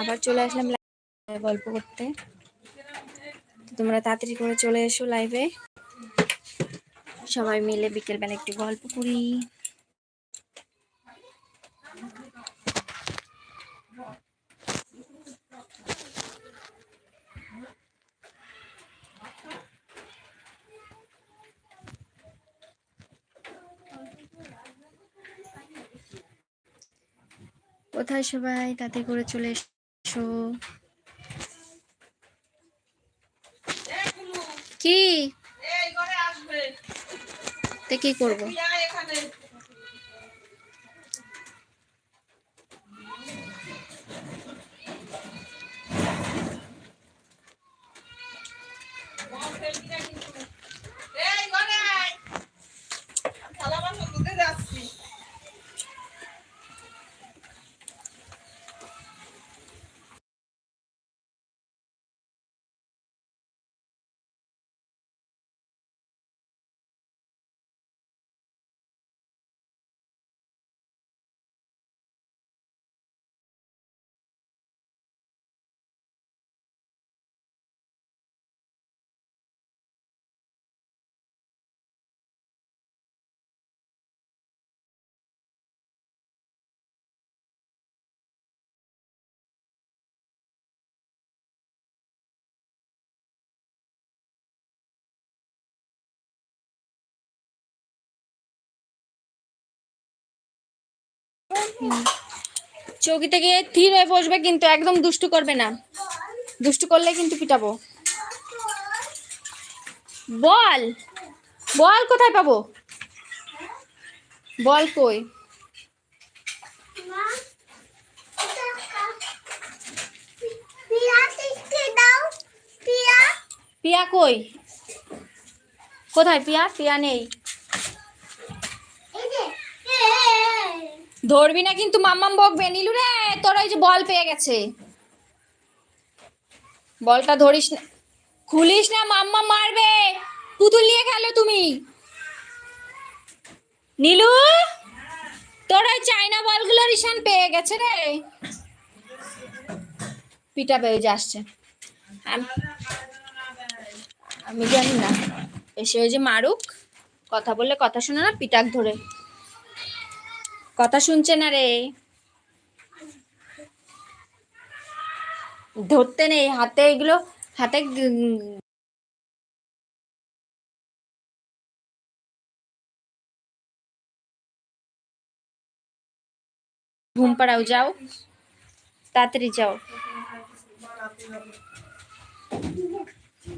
আবার চলে আসলাম গল্প করতে। তোমরা তাড়াতাড়ি করে চলে এসো লাইভে সবাই মিলে বিকেলবেলা একটু গল্প করি। কোথায় সবাই? তাতে করে চলে এসো। কি? কি করব? তুই আয় চৌকিতে গিয়ে স্থির হয়ে বসবে কিন্তু একদম দুষ্টু করবে না। দুষ্টু করলে কিন্তু পিটাবো। বল। বল কোথায় পাবো? বল কই? পিয়া কই? কোথায় পিয়া? পিয়া নেই। ধরবি না কিন্তু মাম্মাম বকবে। নীলু রে, তোর ওই যে বল পেয়ে গেছে। বলটা ধরিস না। খুলিস না মাম্মা মারবে। পুতুল নিয়ে খেলো তুমি। নীলু, তোর ওই চাইনা বলগুলো রিশান পেয়ে গেছে রে। পিটা পেয়ে যে আসছে। আম- আমি জানি না। এসে ওই যে মারুক, কথা বললে কথা শোনে না, পিটাক ধরে। কথা শুনছে না রে। ধরতে নেই, হাতে এগুলো, হাতে ঘুম পাড়াও যাও, তাড়াতাড়ি যাও।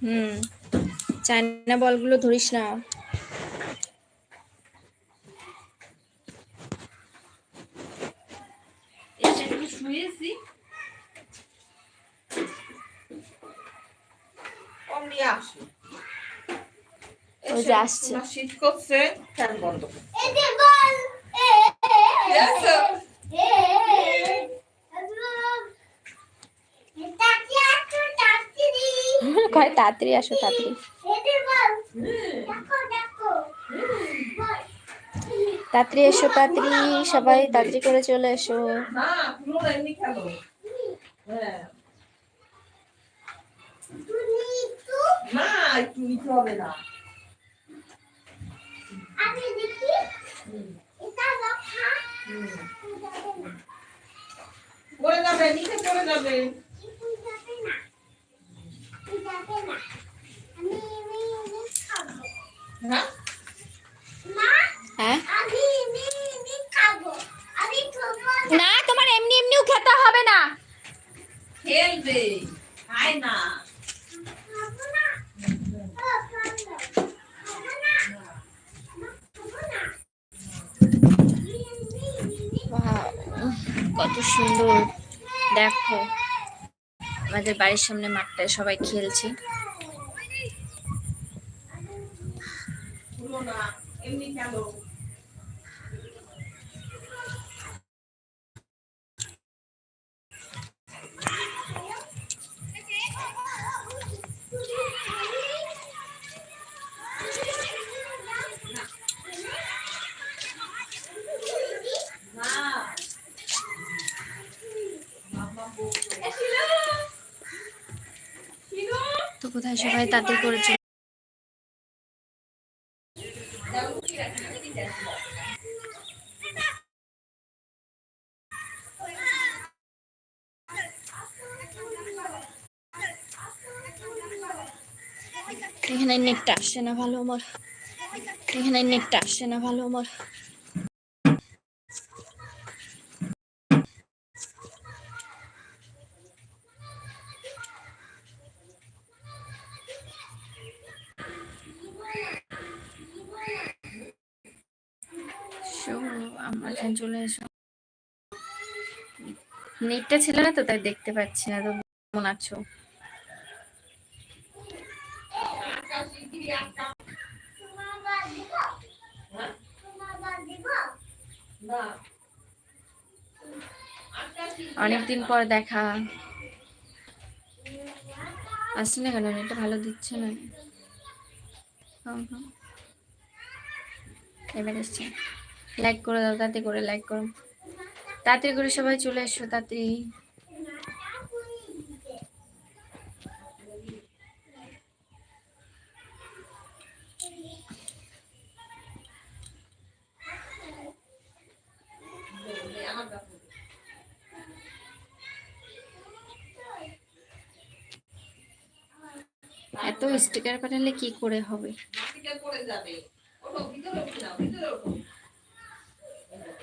হুম, চায়না বলগুলো ধরিস না। এসে একটু শুয়েছি অমনি আসে ওই যে আসছে। এসে শীত করছে ফ্যান বন্ধ করে এসো। কয় তাড়াতাড়ি আসো তাড়াতাড়ি তাড়াতাড়ি এসো তাড়াতাড়ি সবাই তাড়াতাড়ি করে চলে এসো। যাবে নিচে যাবে হ্যাঁ হ্যাঁ না তোমার এমনি এমনিও খেতে হবে না খেলবে খায় না Wow, কত সুন্দর দেখো আমাদের বাড়ির সামনে মাঠটায় সবাই খেলছে। কোথায় সবাই তাতে করেছে। এখানে নেটটা আসছে না ভালো আমার। এখানে নেটটা আসছে না ভালো আমার। So, আমরা এখানে চলে এসো। নেটটা ছিল না তো তাই দেখতে পাচ্ছি না। তো কেমন আছো? অনেকদিন পর দেখা। আসছে না কেন? নেটটা ভালো দিচ্ছে না। হুম, হুম। এবার এসছে। লাইক করে দাও, তাতে করে লাইক করো। তাড়াতাড়ি করে সবাই চলে এসো তাড়াতাড়ি এত স্টিকার পাঠালে কি করে হবে? যাবে ভিতরে ভিতরে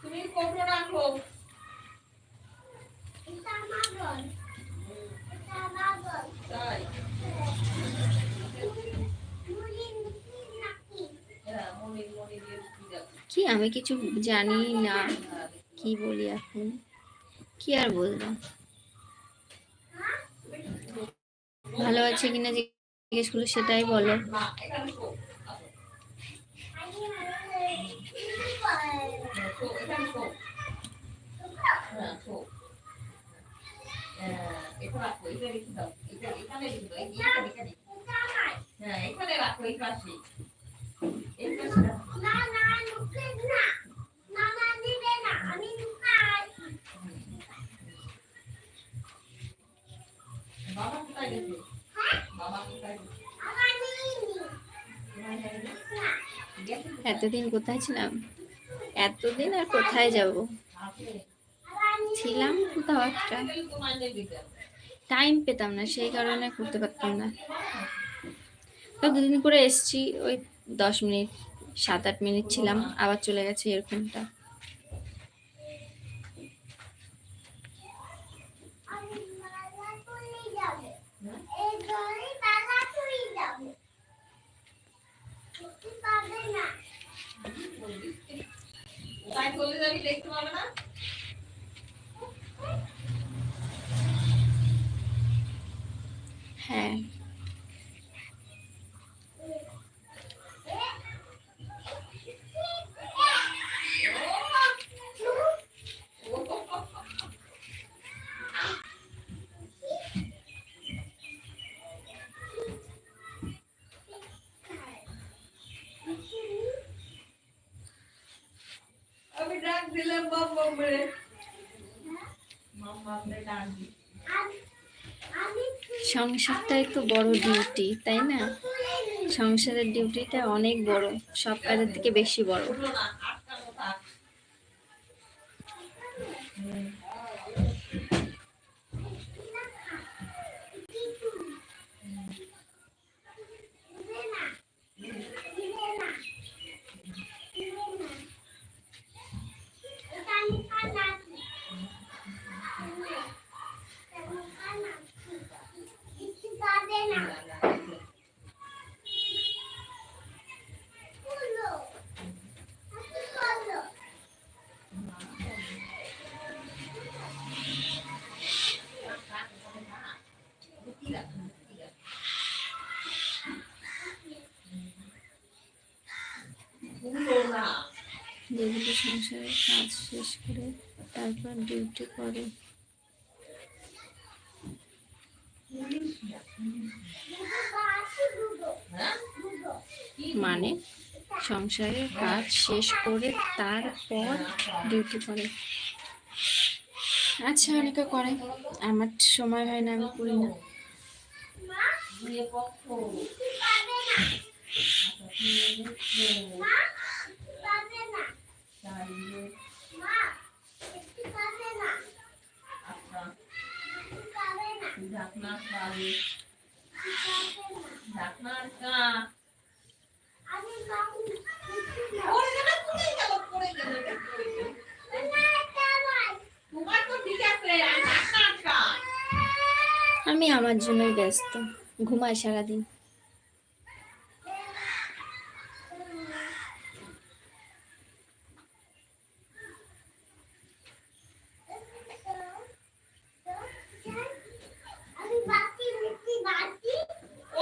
তুমি কৌটো রাখো। তাই? হ্যাঁ কি আমি কিছু জানি না। কি বলি এখন? কি আর বলব? ভালো আছে কিনা জিজ্ঞেস করল সেটাই বলো মা এখানে শো আসো। শো, এখানে শো। হ্যাঁ, শো। হ্যাঁ, এটা রাখো, এটা রেখে দাও। এটা এখানে রেখে দাও, এই- এইখানে, এখানে। হ্যাঁ, এখানে রাখো, এই পাশে। এই পাশে রাখো। বাবা কোথায় গেছে? বাবা কোথায় গেছে? গেছে তো? এতদিন কোথায় ছিলাম? এতদিন আর কোথায় যাব? ছিলাম কোথাও একটা। টাইম পেতাম না, সেই কারণে করতে পারতাম না। তো দুদিন করে এসছি, ওই দশ মিনিট, সাত আট মিনিট ছিলাম, আবার চলে গেছে এরকমটা। है। डाक दिला बम मम्मा अपने डांस। সংসারটাই তো বড় ডিউটি তাই না? সংসারের ডিউটিটা অনেক বড়, সব কাজের থেকে বেশি বড়। যেগুলো সংসারের কাজ শেষ করে তারপর ডিউটি করে। মানে সংসারের কাজ শেষ করে তারপর ডিউটি করে। আচ্ছা অনেকে করে। আমার সময় হয় না, আমি করি না। দিয়ে আমি আমার জন্যই ব্যস্ত। ঘুমাই সারাদিন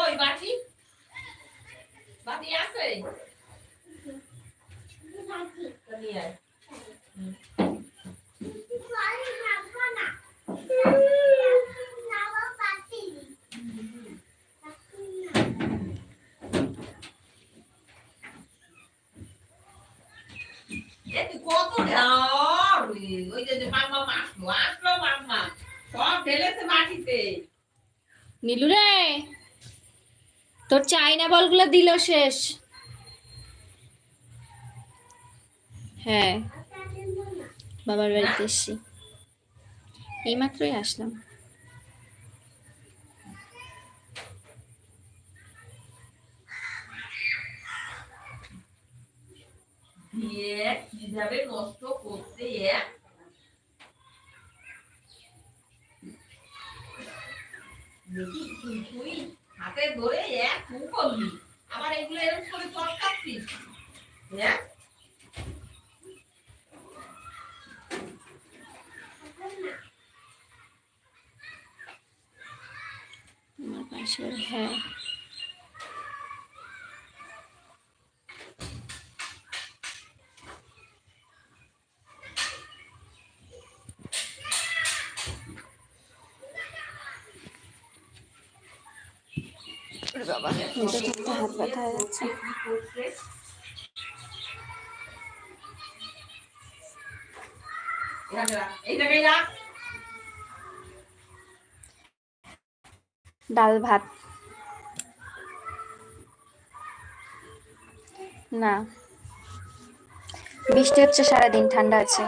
ওই বাটি বাটি আছে তো নিয়ে আয়। এ তুই কত ঢাল ওই যে যে মাম্মা আসলো আসলো মাম্মা সব ঢেলেছে মাটিতে নীলু রে তোর চাইনা দিল শেষ। হ্যাঁ বাবার বাড়িতে এসছি। এইমাত্রই আসলাম। কীভাবে করতে হাতে ধরে এক করলি। আবার এগুলো এরকম করে চটকাচ্ছিস হ্যাঁ? আমার হ্যাঁ। বাবা। হাত ব্যথা হয়ে যাচ্ছে। ডাল ভাত। না। বৃষ্টি হচ্ছে সারাদিন ঠান্ডা আছে।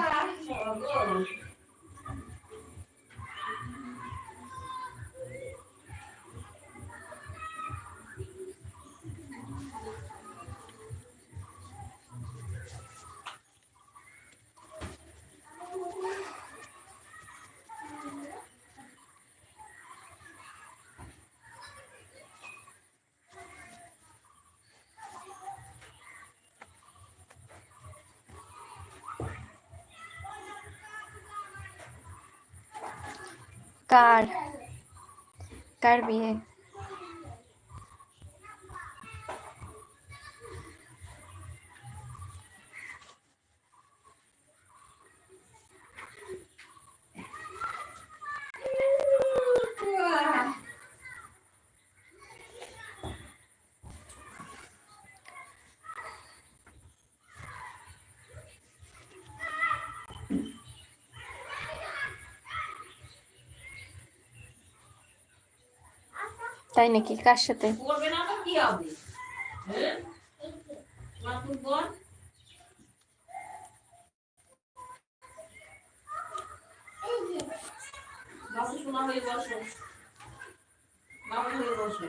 কার কার বিয়ে তাই নাকি? কার সাথে? হ্যাঁ? বাবু শোনা হয়ে বসো। বাবু হয়ে বসো।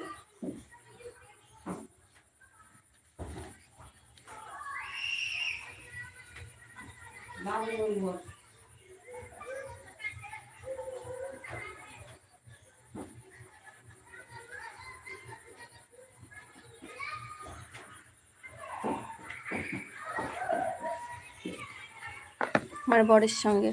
আমার বরের সঙ্গে।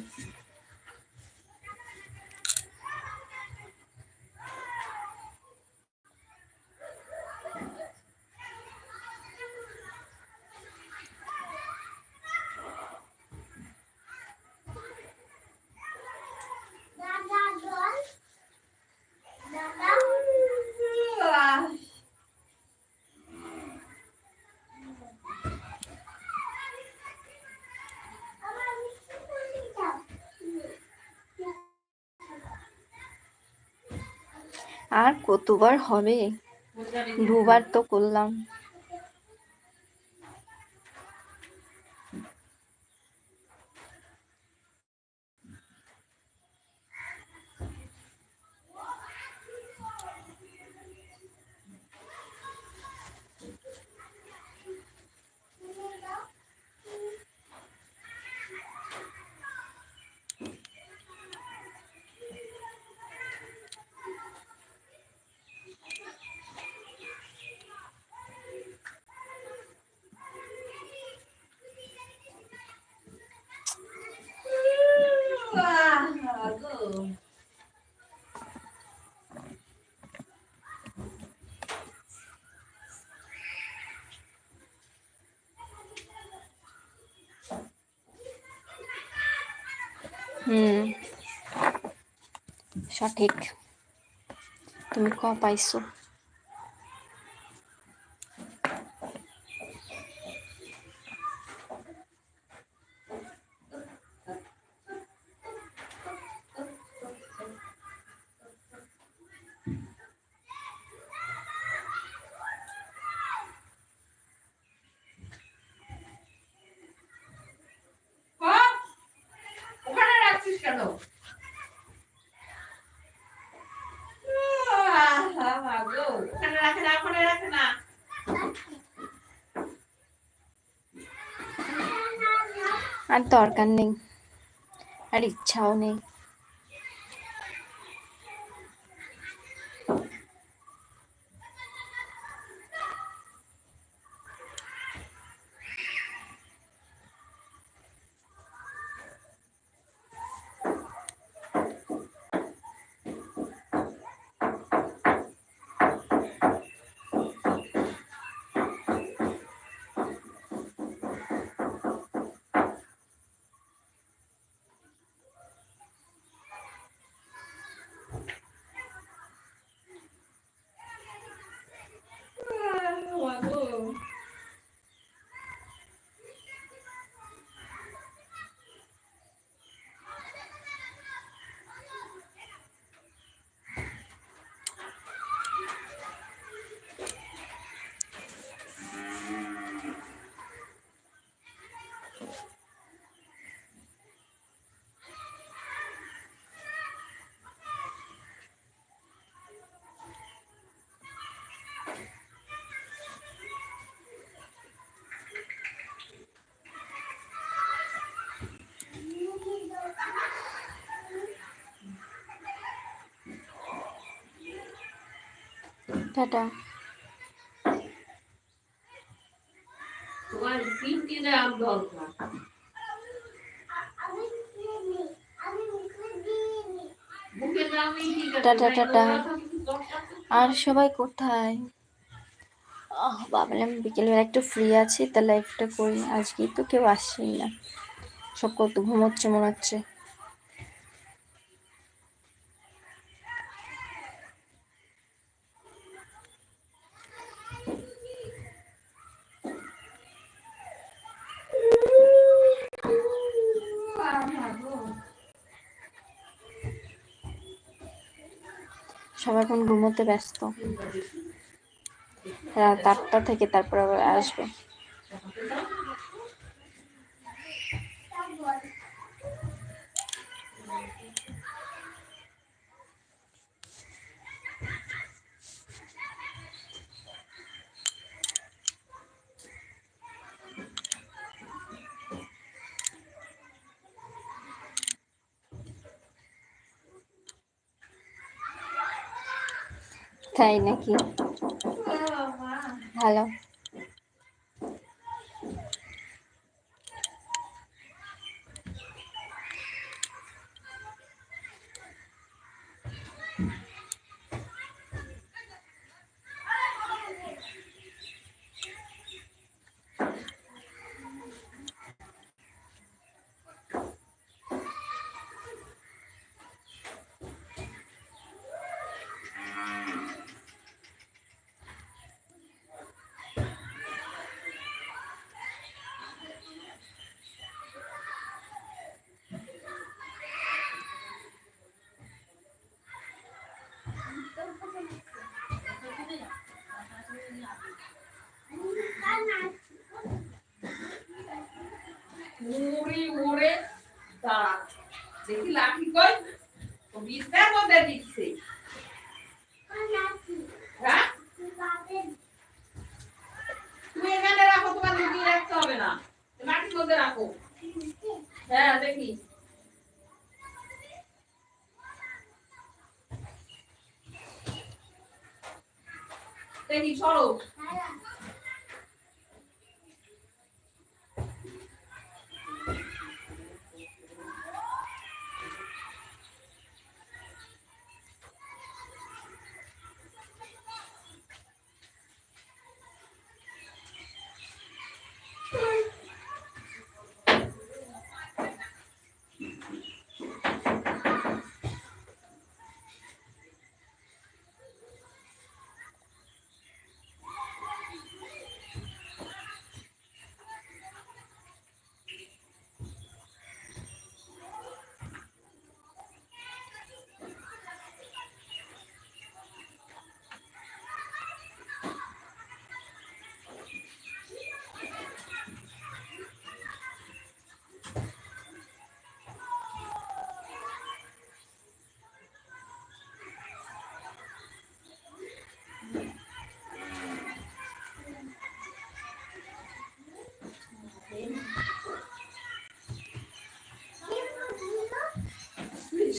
আর কতবার হবে? দুবার তো করলাম। সঠিক। তুমি ক পাইছো হপ, ওখানে রাখছিস কেন আহ, বাবা গো, ওখানে রাখে না ওখানে রাখে না আর দরকার নেই আর ইচ্ছাও নেই। টাটা তোমার দরকার টাটা, টাটা। আর সবাই কোথায়? আহ ভাবলাম বিকেলবেলা একটু ফ্রি আছি তা লাইফটা করি। আজকেই তো কেউ আসছেই না সব কত ঘুমোচ্ছে মনে হচ্ছে। সবাই এখন ঘুমোতে ব্যস্ত। রাত আটটা থেকে তারপর আবার আসবে। তাই নাকি? ভালো। মুড়ে দাঁড়া। দেখি লাঠি কই? মধ্যে দিচ্ছে। হ্যাঁ? তুমি এখানে রাখো, তোমার লুকিয়ে রাখতে হবে না। মাটির মধ্যে রাখো। হ্যাঁ দেখি।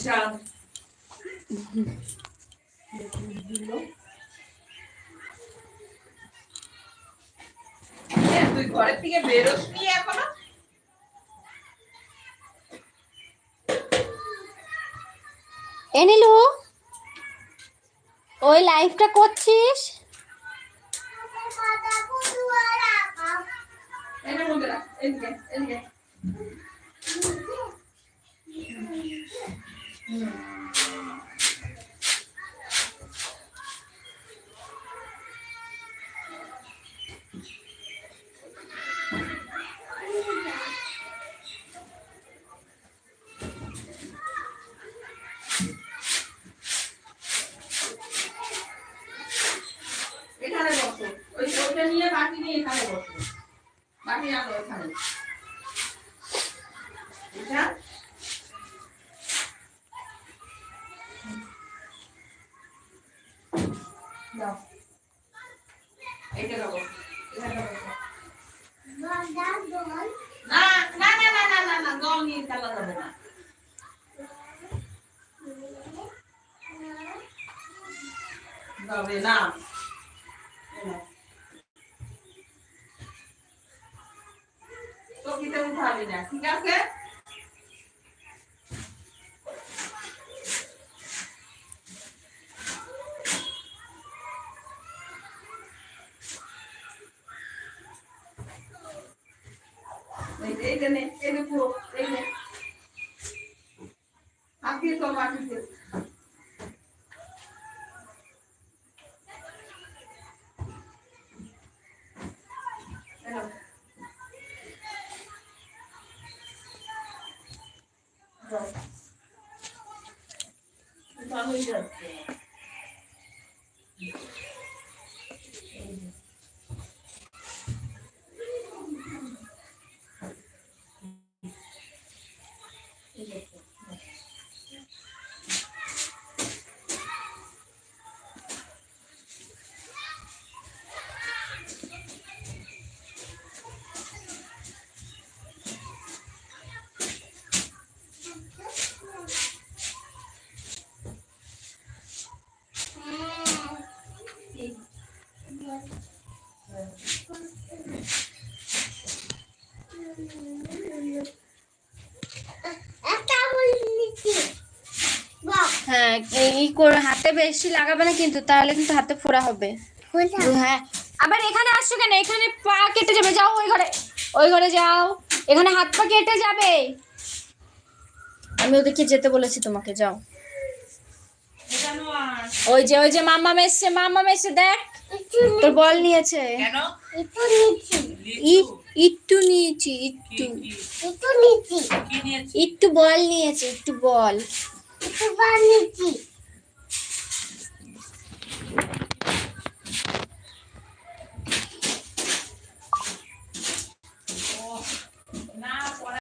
বিশাল তুই ঘরের থেকে বেরোস নি এখনও? এনিলু ওই লাইভটা করছিস? এনে মধ্যে রাখ এদিকে এদিকে। এখানে বসো ওই ওইটা নিয়ে বাটি নিয়ে এখানে বসো বাটি রাখো এখানে এটা না ঠিক আছে এই যে, এই যে নে, এই যে পুরো, এই নে। হাত দিয়ে চল মাটিতে। এই নাও। এই এই করে হাতে বেশি লাগাবে না কিন্তু তাহলে কিন্তু হাতে ফোড়া হবে। হ্যাঁ। আবার এখানে আসছো কেন? এখানে পা কেটে যাবে। যাও ওই ঘরে ওই ঘরে যাও। এখানে হাত পা কেটে যাবে। আমি ওদেরকে যেতে বলেছি তোমাকে যাও। ওই যে ওই যে মাম্মা মেসছে মাম্মা মেসছে দেখ। তোর বল নিয়েছে। কেন? একটু নিয়েছি একটু একটু বল নিয়েছে একটু বল। It's Vanity.